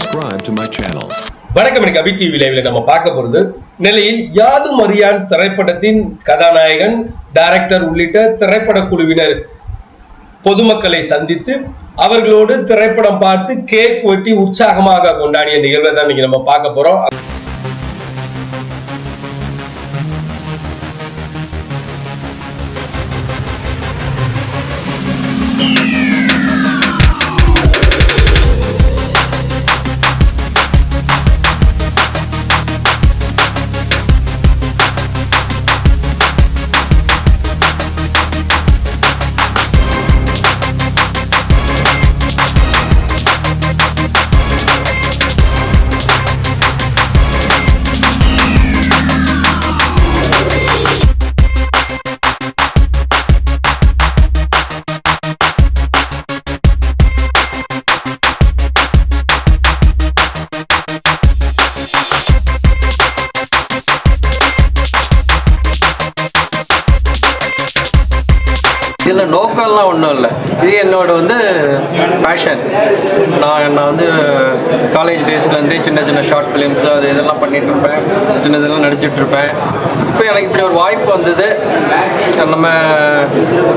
subscribe to my channel. வணக்கம் எனக்கு அபி TV லைவ்ல நம்ம பார்க்க போறது நெல்லையில் யாதும் அறியான் திரைப்படத்தின் கதாநாயகன் டைரக்டர் உள்ளிட்ட திரைப்பட குழுவினர் பொதுமக்களை சந்தித்து அவர்களோடு திரைப்படம் பார்த்து கேக் வெட்டி உற்சாகமாக கொண்டாடிய நிகழ்வை தான் இன்னைக்கு நம்ம பார்க்க போறோம் நோக்கம்லாம் ஒன்றும் இல்லை. இது என்னோட வந்து பேஷன் நான் நான் வந்து காலேஜ் டேஸ்லேருந்தே சின்ன சின்ன ஷார்ட் ஃபிலிம்ஸ் அது இதெல்லாம் பண்ணிட்டு இருப்பேன். சின்ன இதெல்லாம் நடிச்சிட்டு இருப்பேன். இப்போ எனக்கு இப்படி ஒரு வாய்ப்பு வந்தது. நம்ம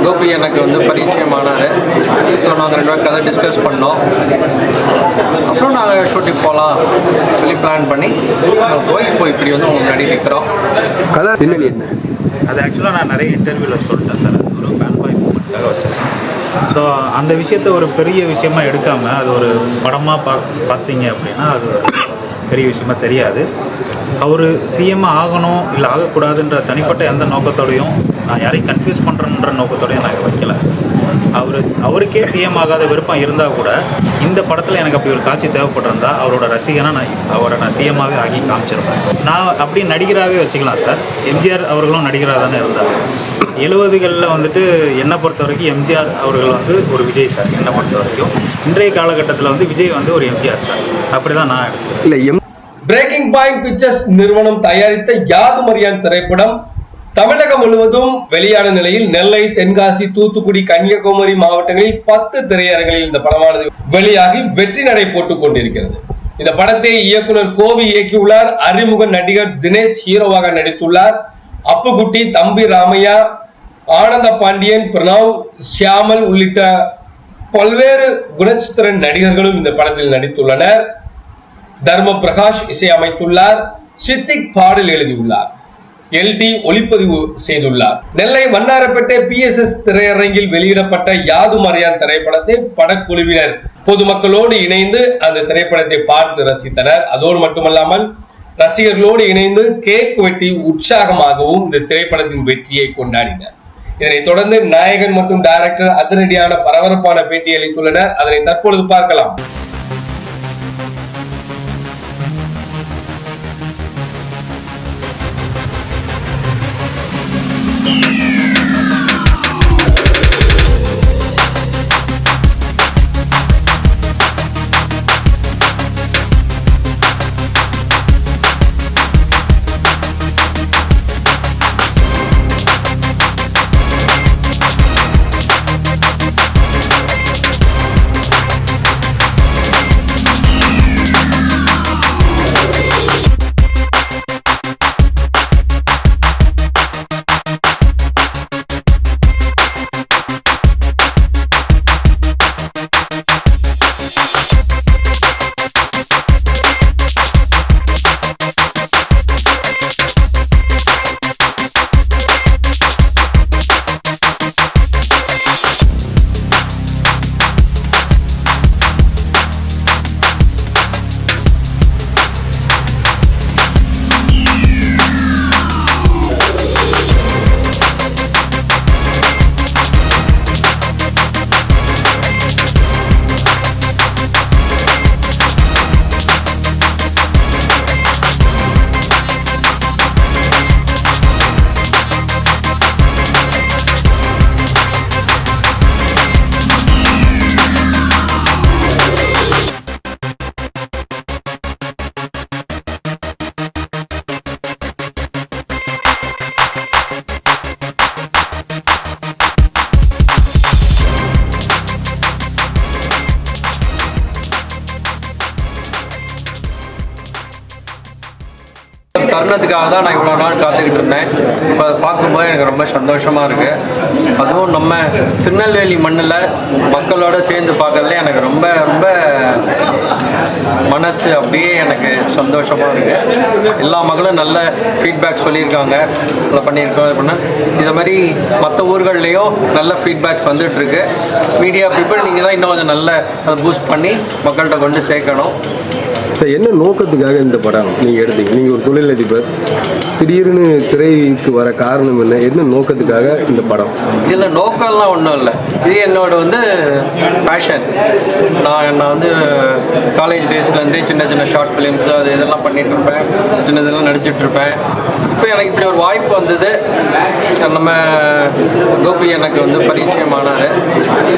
கோபி எனக்கு வந்து பரிச்சயமானார். ஸோ நாங்கள் ரெண்டு பேரும் கதை டிஸ்கஸ் பண்ணோம். அப்புறம் நாங்கள் ஷூட்டிங் போகலாம் சொல்லி பிளான் பண்ணி போய் இப்போ இப்படி வந்து முன்னாடி நிற்கிறோம் கதை பின்னணி என்ன? அது ஆக்சுவலாக நான் நிறைய இன்டர்வியூவில் சொல்லிட்டேன் சார். அது வச்சுருக்கோம் ஸோ அந்த விஷயத்த ஒரு பெரிய விஷயமா எடுக்காமல் அது ஒரு படமாக பா பார்த்தீங்க அப்படின்னா அது ஒரு பெரிய விஷயமா தெரியாது. அவர் சிஎம் ஆகணும் இல்லை ஆகக்கூடாதுன்ற தனிப்பட்ட எந்த நோக்கத்தோடையும் நான் யாரையும் கன்ஃபியூஸ் பண்ணுறேன்ற நோக்கத்தோடையும் நான் வைக்கல. அவர் அவருக்கே சிஎம் ஆகாத விருப்பம் இருந்தால் கூட இந்த படத்தில் எனக்கு அப்படி ஒரு காட்சி தேவைப்பட்டிருந்தா அவரோட ரசிகனாக நான் அவரை நான் சிஎம்மாகவே ஆகி காமிச்சிருப்பேன். நான் அப்படி நடிகராகவே வச்சுக்கலாம் சார். எம்ஜிஆர் அவர்களும் நடிகராக தானே இருந்தார். எழுபதுகளில் வந்துட்டு என்னை பொறுத்த வரைக்கும் எம்ஜிஆர் அவர்கள் வந்து ஒரு விஜய் சார் என்னை பொறுத்த வரைக்கும். இன்றைய காலகட்டத்தில் வந்து விஜய் வந்து ஒரு எம்ஜிஆர் சார். அப்படி தான் நான் எடுத்துக்கிறேன். இல்லை எம் பிரேக்கிங் பாயிண்ட் பிக்சர்ஸ் நிறுவனம் தயாரித்த யாதும் அறியான் திரைப்படம் தமிழகம் முழுவதும் வெளியான நிலையில் நெல்லை தென்காசி தூத்துக்குடி கன்னியாகுமரி மாவட்டங்களில் பத்து திரையரங்களில் இந்த படமானது வெளியாகி வெற்றி நடை போட்டுக் கொண்டிருக்கிறது. இந்த படத்தை இயக்குனர் கோவி இயக்கியுள்ளார். அறிமுக நடிகர் தினேஷ் ஹீரோவாக நடித்துள்ளார். அப்புக்குட்டி தம்பி ராமையா ஆனந்த பாண்டியன் பிரணவ் ஷியாமல் உள்ளிட்ட பல்வேறு குணச்சித்திர நடிகர்களும் இந்த படத்தில் நடித்துள்ளனர். தர்ம பிரகாஷ் இசையமைத்துள்ளார் சித்திக் பாடல் எழுதியுள்ளார். எல்டி ஒளிப்பதிவு செய்துள்ளார். நெல்லை வண்ணாரப்பேட்டை பிஎஸ்எஸ் திரையரங்கில் வெளியிடப்பட்ட யாதும் அறியான் திரைப்படத்தை படக்குழுவினர் பொதுமக்களோடு இணைந்து அந்த திரைப்படத்தை பார்த்து ரசித்தனர். அதோடு மட்டுமல்லாமல் ரசிகர்களோடு இணைந்து கேக் வெட்டி உற்சாகமாகவும் இந்த திரைப்படத்தின் வெற்றியை கொண்டாடினர். இதனைத் தொடர்ந்து நாயகன் மற்றும் டைரக்டர் அதிரடியான பரபரப்பான பேட்டி அளித்துள்ளனர். அதனை தற்பொழுது பார்க்கலாம். தருணத்துக்காக தான் நான் இவ்வளோ நாள் காத்துக்கிட்டு இருந்தேன். இப்போ அதை பார்க்கும்போது எனக்கு ரொம்ப சந்தோஷமாக இருக்குது அதுவும் நம்ம திருநெல்வேலி மண்ணில் மக்களோட சேர்ந்து பார்க்கறதுல எனக்கு ரொம்ப ரொம்ப மனசு அப்படியே எனக்கு சந்தோஷமாக இருக்குது எல்லா மக்களும் நல்ல ஃபீட்பேக் சொல்லியிருக்காங்க. இதை பண்ணியிருக்கோம் இது பண்ண. இதை மாதிரி மற்ற ஊர்கள்லேயும் நல்ல ஃபீட்பேக்ஸ் வந்துட்டுருக்கு மீடியா பீப்புள் நீங்கள் தான் இன்னும் கொஞ்சம் நல்ல அதை பூஸ்ட் பண்ணி மக்கள்கிட்ட கொண்டு சேர்க்கணும். சார் என்ன நோக்கத்துக்காக இந்த படம் நீங்கள் எடுத்தீங்க? நீங்கள் ஒரு தொழிலதிபர் திடீர்னு திரைக்கு வர காரணம் என்ன? என்ன நோக்கத்துக்காக இந்த படம்? இதில் நோக்கம்லாம் ஒன்றும் இல்லை. இது என்னோட வந்து பேஷன் நான் நான் வந்து காலேஜ் டேஸ்லேருந்து சின்ன சின்ன ஷார்ட் ஃபிலிம்ஸ் அது இதெல்லாம் பண்ணிட்டு இருப்பேன். சின்ன இதெல்லாம் நடிச்சிட்டு இருப்பேன். இப்போ எனக்கு இப்படி ஒரு வாய்ப்பு வந்தது. நம்ம கோபி எனக்கு வந்து பரிச்சயமானார்.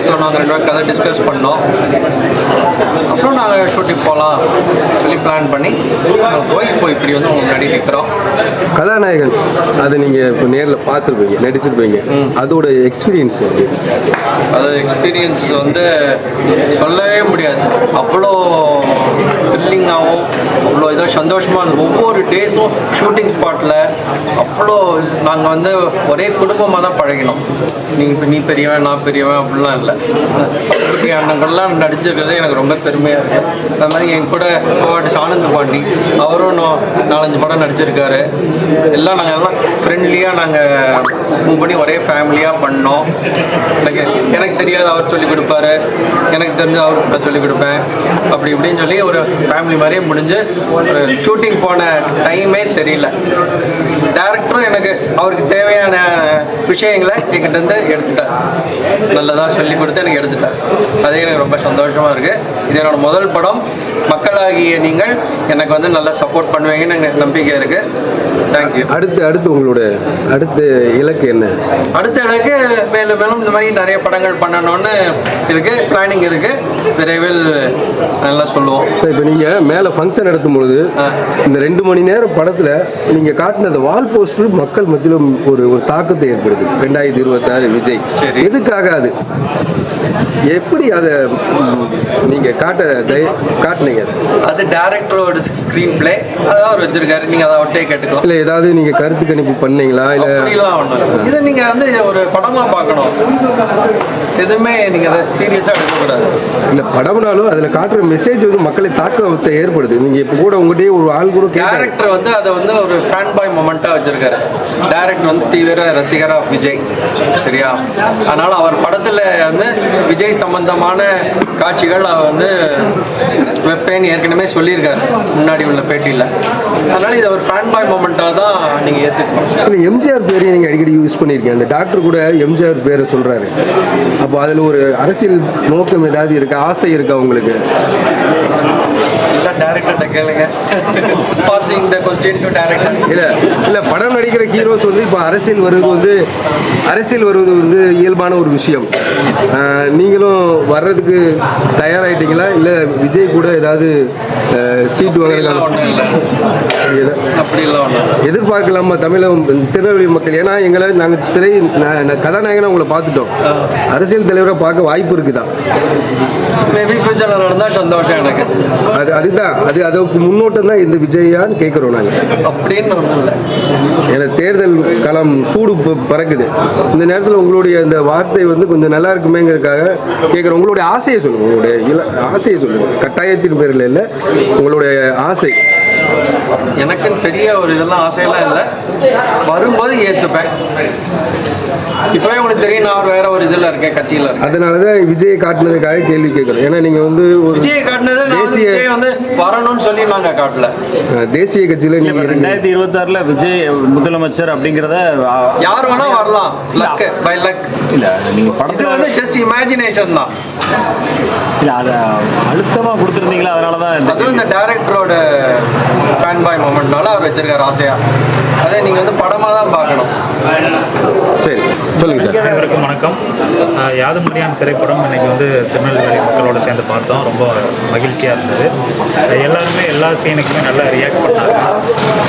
ஸோ நாங்கள் ரெண்டு பேரும் கதை டிஸ்கஸ் பண்ணோம். அப்புறம் நாங்கள் ஷூட்டிங் போகலாம் சொல்லி பிளான் பண்ணி போய் இப்போ இப்படி வந்து முன்னாடி நிற்கிறோம் கதாநாயகன் அதை நீங்க இப்போ நேர்ல பார்த்துருப்பீங்க நடிச்சிருப்பீங்க. அதோட எக்ஸ்பீரியன்ஸ் அது எக்ஸ்பீரியன்ஸஸ் வந்து சொல்லவே முடியாது. அவ்வளோ த்ரில்லிங்காகவும் அவ்வளோ ஏதோ சந்தோஷமாக இருந்தது ஒவ்வொரு டேஸும் ஷூட்டிங் ஸ்பாட்டில் அவ்வளோ நாங்கள் வந்து ஒரே குடும்பமாக தான் பழகினோம். நீ இப்போ நீ பெரியவன் நான் பெரியவன் அப்படிலாம் இல்லை. அப்படி அண்ணங்கள்லாம் நடிச்சிருக்கிறது எனக்கு ரொம்ப பெருமையாக இருக்குது அது மாதிரி என் கூட கோவாட்டிஸ் சானந்த பாண்டி அவரும் நா- நாலஞ்சு படம் நடிச்சிருக்காரு. எல்லாம் நாங்கள் எல்லாம் ஃப்ரெண்ட்லியாக நாங்கள் மூவ் பண்ணி ஒரே ஃபேமிலியாக பண்ணோம். எனக்கு எனக்கு தெரியாது அவர் சொல்லிக் கொடுப்பாரு. எனக்கு தெரிஞ்சு அவர்கிட்ட சொல்லிக் கொடுப்பேன். அப்படி இப்படின்னு சொல்லி ஒரு ஃபேமிலி மாதிரியே முடிஞ்சு ஒரு ஷூட்டிங் போன டைமே தெரியல. டேரக்டரும் எனக்கு அவருக்கு தேவையான விஷயங்களை என்கிட்ட இருந்து எடுத்துட்டார் நல்லதாக சொல்லி கொடுத்து எனக்கு எடுத்துட்டார் அதே எனக்கு ரொம்ப சந்தோஷமாக இருக்குது இது என்னோட முதல் படம். மக்களாகிய நீங்கள் எனக்கு வந்து நல்லா சப்போர்ட் பண்ணுவீங்கன்னு எனக்கு நம்பிக்கை இருக்குது தேங்க்யூ அடுத்து அடுத்து உங்களோட அடுத்த இலக்கு என்ன? அடுத்த எனக்கு மேலும் மேலும் இந்த மாதிரி நிறைய படங்கள் பண்ணணும்னு இருக்கு. பிளானிங் இருக்கு. விரைவில் நல்லா சொல்லுவோம். சார் இப்போ நீங்க மேல ஃபங்க்ஷன் நடத்தும் பொழுது இந்த ரெண்டு மணி நேரம் படத்துல நீங்க காட்டின அந்த வால் போஸ்டர் மக்கள் மத்தியில ஒரு ஒரு தாக்கத்தை ஏற்படுது ரெண்டாயிரத்தி இருபத்தாறு விஜய். எதுக்காக அது? எப்படி அதை நீங்க காட்ட காட்டுனீங்க? அது டேரக்டரோட ஸ்க்ரீன் பிளே அதான் அவர் வச்சிருக்காரு. நீங்க அதை அவட்டே கேட்டுக்கோ இல்ல ஏதாவது நீங்க கருத்து கணிப்பு பண்ணீங்களா? இல்ல இதை நீங்க வந்து ஒரு படமா பார்க்கணும். எதுவுமே நீங்க அதை சீரியஸா எடுக்கக்கூடாது. இல்ல படம்னாலும் அதுல காட்டுற மெசேஜ் வந்து மக்களை தாக்கத்தை ஏற்படுது. நீங்க இப்ப கூட உங்ககிட்டயே ஒரு ஆள் கூட டேரக்டர் வந்து அதை வந்து ஒரு ஃபேன் பாய் மொமெண்ட்டாக வச்சிருக்காரு. டேரக்டர் வந்து தீவிர ரசிகர் ஆஃப் விஜய். சரியா? அதனால் அவர் படத்தில் வந்து விஜய் சம்பந்தமான காட்சிகள் அவர் வந்து வெப்பேன்னு ஏற்கனவே சொல்லியிருக்காரு. முன்னாடி உள்ள பேட்டியில். அதனால் இதை ஒரு ஃபேன் பாய் மொமெண்ட்டாக தான் நீங்கள் ஏற்றுக்கணும் எம்ஜிஆர் பேரையும் நீங்கள் அடிக்கடி யூஸ் பண்ணியிருக்கீங்க அந்த டாக்டர் கூட எம்ஜிஆர் பேரை சொல்கிறாரு அப்போ அதில் ஒரு அரசியல் நோக்கம் ஏதாவது இருக்கா? ஆசை இருக்கா உங்களுக்கு? டேரக்டர்கிட்ட கேளுங்க. Passing the question to director இல்ல இல்ல படம் நடிக்கிற ஹீரோஸ் வந்து இப்போ அரசியல் வருவது வந்து அரசியல் வருவது வந்து இயல்பான ஒரு விஷயம். நீங்களும் வர்றதுக்கு தயாராயிட்டீங்களா? இல்ல விஜய் கூட ஏதாவது சீட் இல்லை. எதிர்பார்க்கலாமா தமிழகம் திருநெல்வேலி மக்கள்? ஏன்னா எங்களை நாங்கள் திரை கதாநாயகனா உங்களை பார்த்துட்டோம். அரசியல் தலைவரை பார்க்க வாய்ப்பு இருக்குதா? மேபி ஃபியூச்சரில் நடந்தால் சந்தோஷம் எனக்கு. அது அதுதான் அது அதுக்கு முன்னோட்டம் தான் இந்த விஜயான்னு கேட்குறோம் நாங்கள் அப்படின்னு ஏன்னா தேர்தல் களம் சூடு பறக்குது. இந்த நேரத்தில் உங்களுடைய இந்த வார்த்தை வந்து கொஞ்சம் நல்லா இருக்குமேங்கிறதுக்காக கேட்குறோம். உங்களுடைய ஆசையை சொல்லுங்கள் உங்களுடைய இல ஆசையை சொல்லுங்கள் கட்டாயத்தின் பேரில் இல்லை உங்களுடைய ஆசை. எனக்குன்னு பெரிய ஒரு இதெல்லாம் ஆசையெல்லாம் இல்லை. வரும்போது ஏற்றுப்பேன் இப்போவே உங்களுக்கு தெரியும் நான் ஒரு வேற ஒரு இதில் இருக்கேன் கட்சியில் இருக்கேன். அதனால தான் விஜயை காட்டினதுக்காக கேள்வி கேட்குறோம் ஏன்னா நீங்கள் வந்து ஒரு விஜய் காட்டினது தேசிய- விஜய் வந்து வரணும்னு சொல்லி நாங்கள் காட்டல தேசிய கட்சியில் நீங்கள் ரெண்டாயிரத்தி இருபத்தாறுல விஜய் முதலமைச்சர் அப்படிங்கிறத யார் வேணா வரலாம். லக் பை லக் இல்ல நீங்க இது படத்துல வந்து ஜஸ்ட் இமேஜினேஷன் தான். இல்ல அத அழுத்தமா கொடுத்துருந்தீங்களா? அதனாலதான் இந்த அதுவும் இந்த டேரக்டரோட ஃபேன் பாய் மூமெண்ட்னால அவர் வச்சிருக்காரு ஆசையா. அதே நீங்கள் வந்து படமாக தான் பார்க்கணும். சரி சொல்லுங்க சார். அனைவருக்கும் வணக்கம். யாது திரைப்படம் இன்னைக்கு வந்து திருநெல்வேலி மக்களோட சேர்ந்து பார்த்தோம். ரொம்ப மகிழ்ச்சியாக இருந்தது. எல்லாருமே எல்லா சீனுக்குமே நல்லா ரியாக்ட் பண்ணாங்க.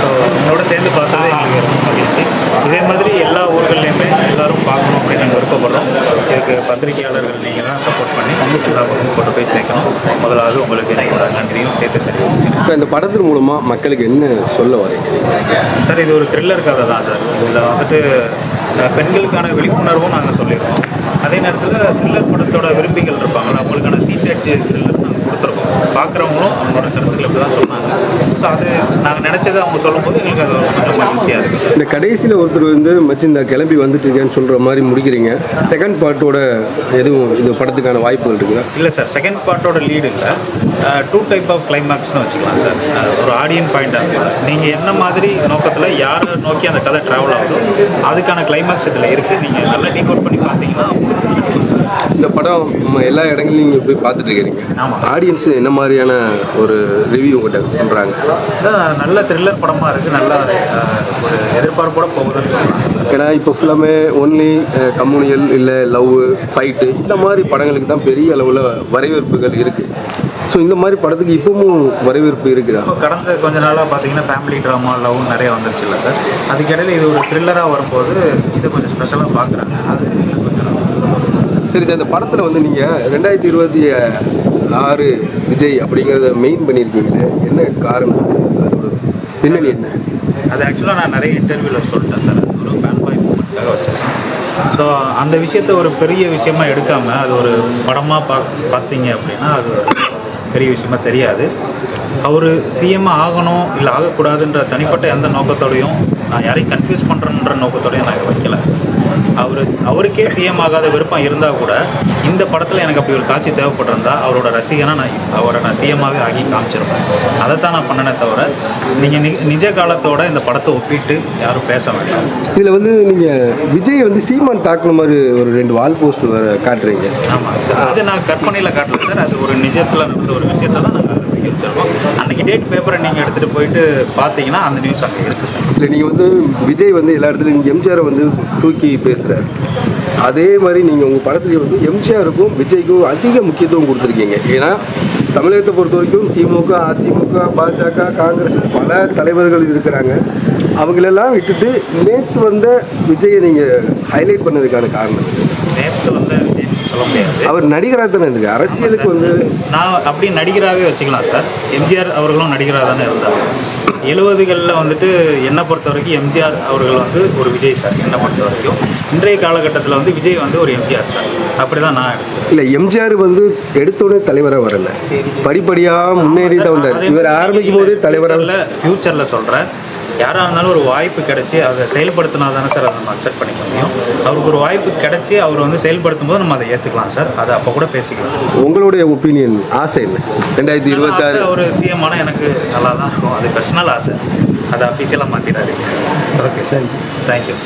ஸோ உங்களோட சேர்ந்து பார்த்தது எங்களுக்கு ரொம்ப மகிழ்ச்சி இதே மாதிரி எல்லா ஊர்கள்லையுமே எல்லாரும் பார்க்கணும் அப்படின்னு நாங்கள் விருப்பப்படுறோம் இதுக்கு பத்திரிகையாளர்கள் நீங்கள் தான் சப்போர்ட் பண்ணி எல்லா பக்கமும் கொண்டு போய் சேர்க்கணும் முதலாவது உங்களுக்கு என்னோட நன்றியும் சேர்த்து தெரிவிக்கிறேன். சார் இந்த படத்தின் மூலமா மக்களுக்கு என்ன சொல்ல வரீங்க? சார் இது ஒரு த்ரில்லர் கதை தான் சார் இதில் வந்துட்டு பெண்களுக்கான விழிப்புணர்வும் நாங்கள் சொல்லியிருக்கோம் அதே நேரத்தில் த்ரில்லர் படத்தோட விரும்பிகள் இருப்பாங்களா அவங்களுக்கான சீட் அடிச்சு த்ரில்லர் நாங்கள் கொடுத்துருக்கோம். பார்க்குறவங்களும் அவங்களோட கருத்துக்கள் இப்படி தான் சொன்னாங்க. ஸோ அது நாங்கள் நினச்சதை அவங்க சொல்லும்போது எங்களுக்கு அது நல்ல மகிழ்ச்சியாக இருக்குது இந்த கடைசியில் ஒருத்தர் வந்து மச்சி இந்த கிளம்பி வந்துட்டு இருக்கேன்னு சொல்கிற மாதிரி முடிக்கிறீங்க. செகண்ட் பார்ட்டோட எதுவும் இது படத்துக்கான வாய்ப்புகள் இருக்குதா? இல்லை சார் செகண்ட் பார்ட்டோட லீடு இல்லை. டூ டைப் ஆஃப் கிளைமேக்ஸ்னு வச்சுக்கலாம் சார். ஒரு ஆடியன் பாயிண்ட் ஆஃப் வியூ நீங்கள் என்ன மாதிரி நோக்கத்தில் யாரை நோக்கி அந்த கதை ட்ராவல் ஆகுதோ அதுக்கான கிளைமேக்ஸ் இதில் இருக்குது நீங்கள் நல்லா டீகோட் பண்ணி பார்த்தீங்கன்னா இந்த படம் எல்லா இடங்களையும் நீங்கள் போய் பார்த்துட்டு இருக்கிறீங்க. ஆடியன்ஸ் என்ன மாதிரியான ஒரு ரிவ்யூ உங்கள்கிட்ட சொல்கிறாங்க நல்ல த்ரில்லர் படமாக இருக்குது நல்லா ஒரு எதிர்பார்ப்போட போகுதுன்னு சொல்கிறாங்க ஏன்னா இப்போ ஃபுல்லாமே ஒன்லி கம்யூனியல் இல்லை லவ் ஃபைட்டு இந்த மாதிரி படங்களுக்கு தான் பெரிய அளவில் வரவேற்புகள் இருக்குது ஸோ இந்த மாதிரி படத்துக்கு இப்பவும் வரவேற்பு இருக்குதா? கடந்த கொஞ்ச நாளாக பார்த்தீங்கன்னா ஃபேமிலி ட்ராமா லவ் நிறைய வந்துருச்சு இல்லை சார் அதுக்கிடையில் இது ஒரு த்ரில்லராக வரும்போது இது கொஞ்சம் ஸ்பெஷலாக பார்க்குறாங்க அது சரி சார். இந்த படத்தில் வந்து நீங்கள் ரெண்டாயிரத்தி இருபத்தி ஆறு விஜய் அப்படிங்கிறத மெயின் பண்ணியிருக்கீங்களே என்ன காரணம்? அதோட பின்னணி என்ன? அது ஆக்சுவலாக நான் நிறைய இன்டர்வியூவில் சொல்லிட்டேன் சார். அது ஒரு ஃபேன் பாய் மூமெண்ட்டாக வச்சுருக்கேன். ஸோ அந்த விஷயத்த ஒரு பெரிய விஷயமா எடுக்காமல் அது ஒரு படமாக பா பார்த்தீங்க அப்படின்னா அது ஒரு பெரிய விஷயமா தெரியாது. அவர் சிஎம் ஆகணும் இல்லை ஆகக்கூடாதுன்ற தனிப்பட்ட எந்த நோக்கத்தோடையும் நான் யாரையும் கன்ஃபியூஸ் பண்ணுறேன்ற நோக்கத்தோடையும் நான் இதை அவர் அவருக்கே சிஎம் ஆகாத விருப்பம் இருந்தால் கூட இந்த படத்தில் எனக்கு அப்படி ஒரு காட்சி தேவைப்பட்டிருந்தா அவரோட ரசிகனா நான் அவரை நான் சிஎம்மாகவே ஆகி காமிச்சிருப்பேன். அதை தான் நான் பண்ணனே தவிர நீங்கள் நி நிஜ காலத்தோட இந்த படத்தை ஒப்பிட்டு யாரும் பேச வேண்டாம். இதில் வந்து நீங்கள் விஜய் வந்து சீமான் தாக்குன மாதிரி ஒரு ரெண்டு வால் போஸ்ட் காட்டுறீங்க. ஆமாம் சார். அது நான் கற்பனையில் காட்டல சார். அது ஒரு நிஜத்தில் நடந்த ஒரு விஷயத்தை தான் நாங்கள் அதை வச்சிருக்கோம். அன்னைக்கு டேட் பேப்பரை நீங்கள் எடுத்துகிட்டு போயிட்டு பார்த்தீங்கன்னா அந்த நியூஸ் அங்கே இருக்குது சார். இல்லை நீங்கள் வந்து விஜய் வந்து எல்லா இடத்துலையும் எம்ஜிஆரை வந்து தூக்கி பேசுகிறார் அதே மாதிரி நீங்கள் உங்கள் படத்துலேயே வந்து எம்ஜிஆருக்கும் விஜய்க்கும் அதிக முக்கியத்துவம் கொடுத்துருக்கீங்க. ஏன்னா தமிழகத்தை பொறுத்த வரைக்கும் திமுக அதிமுக பாஜக காங்கிரஸ் பல தலைவர்கள் இருக்கிறாங்க. அவங்களெல்லாம் விட்டுட்டு நேற்று வந்த விஜயை நீங்கள் ஹைலைட் பண்ணதுக்கான காரணம். சொல்ல முடியாது. அவர் நடிகராக தானே இருக்கு அரசியலுக்கு வந்து நான் அப்படி நடிகராகவே வச்சுக்கலாம் சார். எம்ஜிஆர் அவர்களும் நடிகராக தானே இருந்தார். எழுபதுகளில் வந்துட்டு என்னை பொறுத்த வரைக்கும் எம்ஜிஆர் அவர்கள் வந்து ஒரு விஜய் சார் என்னை பொறுத்த வரைக்கும். இன்றைய காலகட்டத்தில் வந்து விஜய் வந்து ஒரு எம்ஜிஆர் சார். அப்படி தான் நான் எடுத்துக்கிறேன். இல்லை எம்ஜிஆர் வந்து எடுத்தோடனே தலைவராக வரல. படிப்படியாக முன்னேறி தான் வந்தார் இவர் ஆரம்பிக்கும் போதே தலைவராக ஃப்யூச்சரில் சொல்கிறேன் யாராக இருந்தாலும் ஒரு வாய்ப்பு கிடைச்சி அதை செயல்படுத்தினா தானே சார் அதை நம்ம அக்செப்ட் பண்ணிக்க முடியும். அவருக்கு ஒரு வாய்ப்பு கிடைச்சி அவர் வந்து செயல்படுத்தும் போது நம்ம அதை ஏற்றுக்கலாம் சார். அதை அப்போ கூட பேசிக்கலாம். உங்களுடைய ஒப்பீனியன் ஆசை என்ன? ரெண்டாயிரத்தி இருபத்தாறு ஒரு சிஎம் ஆனால் எனக்கு நல்லா தான் இருக்கும். அது பர்சனல் ஆசை. அதை அஃபிஷியலாக மாற்றிடாதீங்க ஓகே சார் தேங்க்யூ